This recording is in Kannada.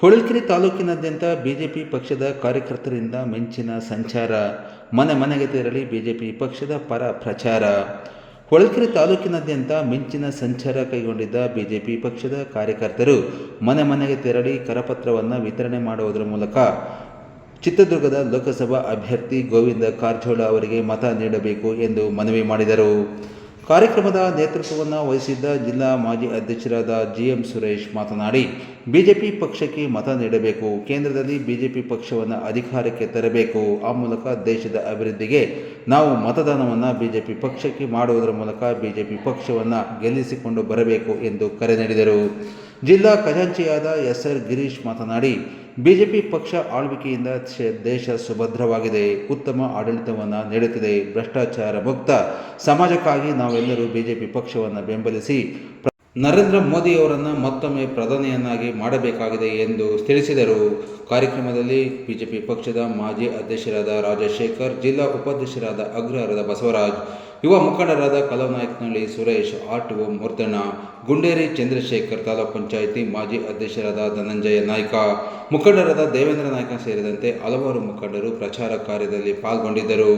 ಹೊಳಲ್ಕೆರೆ ತಾಲೂಕಿನಾದ್ಯಂತ ಬಿಜೆಪಿ ಪಕ್ಷದ ಕಾರ್ಯಕರ್ತರಿಂದ ಮಿಂಚಿನ ಸಂಚಾರ. ಮನೆ ಮನೆಗೆ ತೆರಳಿ ಬಿಜೆಪಿ ಪಕ್ಷದ ಪರ ಪ್ರಚಾರ. ಹೊಳಲ್ಕೆರೆ ತಾಲೂಕಿನಾದ್ಯಂತ ಮಿಂಚಿನ ಸಂಚಾರ ಕೈಗೊಂಡಿದ್ದ ಬಿಜೆಪಿ ಪಕ್ಷದ ಕಾರ್ಯಕರ್ತರು ಮನೆ ಮನೆಗೆ ತೆರಳಿ ಕರಪತ್ರವನ್ನು ವಿತರಣೆ ಮಾಡುವುದರ ಮೂಲಕ ಚಿತ್ರದುರ್ಗದ ಲೋಕಸಭಾ ಅಭ್ಯರ್ಥಿ ಗೋವಿಂದ ಕಾರಜೋಳ ಅವರಿಗೆ ಮತ ನೀಡಬೇಕು ಎಂದು ಮನವಿ ಮಾಡಿದರು. ಕಾರ್ಯಕ್ರಮದ ನೇತೃತ್ವವನ್ನು ವಹಿಸಿದ್ದ ಜಿಲ್ಲಾ ಮಾಜಿ ಅಧ್ಯಕ್ಷರಾದ ಜಿಎಂ ಸುರೇಶ್ ಮಾತನಾಡಿ, ಬಿಜೆಪಿ ಪಕ್ಷಕ್ಕೆ ಮತ ನೀಡಬೇಕು, ಕೇಂದ್ರದಲ್ಲಿ ಬಿಜೆಪಿ ಪಕ್ಷವನ್ನು ಅಧಿಕಾರಕ್ಕೆ ತರಬೇಕು, ಆ ಮೂಲಕ ದೇಶದ ಅಭಿವೃದ್ಧಿಗೆ ನಾವು ಮತದಾನವನ್ನು ಬಿಜೆಪಿ ಪಕ್ಷಕ್ಕೆ ಮಾಡುವುದರ ಮೂಲಕ ಬಿಜೆಪಿ ಪಕ್ಷವನ್ನು ಗೆಲ್ಲಿಸಿಕೊಂಡು ಬರಬೇಕು ಎಂದು ಕರೆ ನೀಡಿದರು. ಜಿಲ್ಲಾ ಖಜಾಂಚಿಯಾದ ಎಸ್ ಆರ್ ಗಿರೀಶ್ ಮಾತನಾಡಿ, ಬಿಜೆಪಿ ಪಕ್ಷ ಆಳ್ವಿಕೆಯಿಂದ ದೇಶ ಸುಭದ್ರವಾಗಿದೆ, ಉತ್ತಮ ಆಡಳಿತವನ್ನು ನೀಡುತ್ತಿದೆ, ಭ್ರಷ್ಟಾಚಾರ ಮುಕ್ತ, ಸಮಾಜಕ್ಕಾಗಿ ನಾವೆಲ್ಲರೂ ಬಿಜೆಪಿ ಪಕ್ಷವನ್ನು ಬೆಂಬಲಿಸಿ ನರೇಂದ್ರ ಮೋದಿಯವರನ್ನು ಮತ್ತೊಮ್ಮೆ ಪ್ರಧಾನಿಯನ್ನಾಗಿ ಮಾಡಬೇಕಾಗಿದೆ ಎಂದು ತಿಳಿಸಿದರು. ಕಾರ್ಯಕ್ರಮದಲ್ಲಿ ಬಿಜೆಪಿ ಪಕ್ಷದ ಮಾಜಿ ಅಧ್ಯಕ್ಷರಾದ ರಾಜಶೇಖರ್, ಜಿಲ್ಲಾ ಉಪಾಧ್ಯಕ್ಷರಾದ ಅಗ್ರಹಾರದ ಬಸವರಾಜ್, ಯುವ ಮುಖಂಡರಾದ Kalavanayakanahalli Suresh, R T O Moorthanna, Gunderi Chandrashekar taluk panchayat ಮಾಜಿ ಅಧ್ಯಕ್ಷರಾದ ಧನಂಜಯ ನಾಯ್ಕ, ಮುಖಂಡರಾದ ದೇವೇಂದ್ರ ನಾಯ್ಕ ಸೇರಿದಂತೆ ಹಲವಾರು ಮುಖಂಡರು ಪ್ರಚಾರ ಕಾರ್ಯದಲ್ಲಿ ಪಾಲ್ಗೊಂಡಿದ್ದರು.